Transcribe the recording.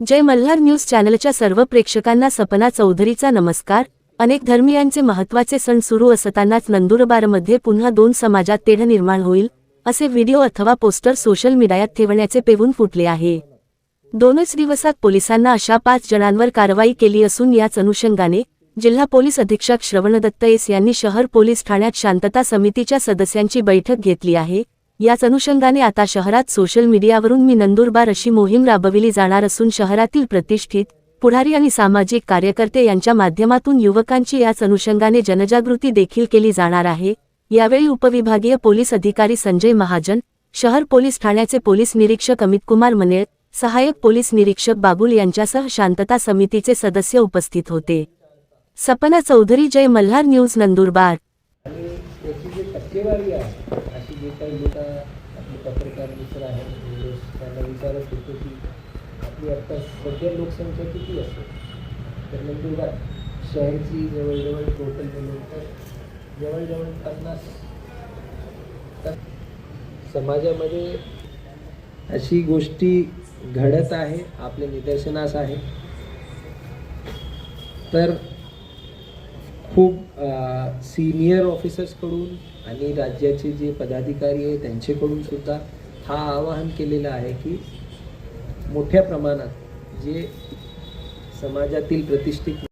जय Malhar news चॅनलच्या सर्व प्रेक्षकांना सपना चौधरीचा नमस्कार. अनेक धर्मियांचे महत्त्वाचे सण सुरू असतानाच नंदुरबारमध्ये पुन्हा दोन समाजात तेढ निर्माण होईल असे व्हिडिओ अथवा पोस्टर सोशल मीडियात ठेवण्याचे पेवून फुटले आहे. दोनच दिवसात पोलिसांना अशा पाच जणांवर कारवाई केली असून याच अनुषंगाने जिल्हा पोलीस अधीक्षक श्रवणदत्त एस यांनी शहर पोलीस ठाण्यात शांतता समितीच्या सदस्यांची बैठक घेतली आहे. याच अनुषंगाने आता शहरात सोशल मीडियावरून मी नंदुरबार अशी मोहीम राबविली जाणार असून शहरातील प्रतिष्ठित पुढारी आणि सामाजिक कार्यकर्ते यांच्या माध्यमातून युवकांची याच अनुषंगाने जनजागृती देखील केली जाणार आहे. यावेळी उपविभागीय पोलीस अधिकारी संजय महाजन शहर पोलीस ठाण्याचे पोलीस निरीक्षक अमितकुमार मनेळ सहाय्यक पोलीस निरीक्षक बाबुल यांच्यासह शांतता समितीचे सदस्य उपस्थित होते. सपना चौधरी जय मल्हार न्यूज नंदुरबार. बाकी जे काही लोक आपले पत्रकार मित्र आहेत त्यांना विचारत होतो की आपली आत्ता सध्या लोकसंख्या किती असेल? तर म्हणजे नंदुरबार शहरची जवळजवळ टोटल म्हणून तर जवळजवळ पन्नास. समाजामध्ये अशी गोष्टी घडत आहे आपल्या निदर्शनास आहे. तर खूप सिनियर ऑफिसर्सकडून आणि राज्याचे जे पदाधिकारी आहे त्यांचेकडून सुद्धा हा आवाहन केलेलं आहे की मोठ्या प्रमाणात जे समाजातील प्रतिष्ठित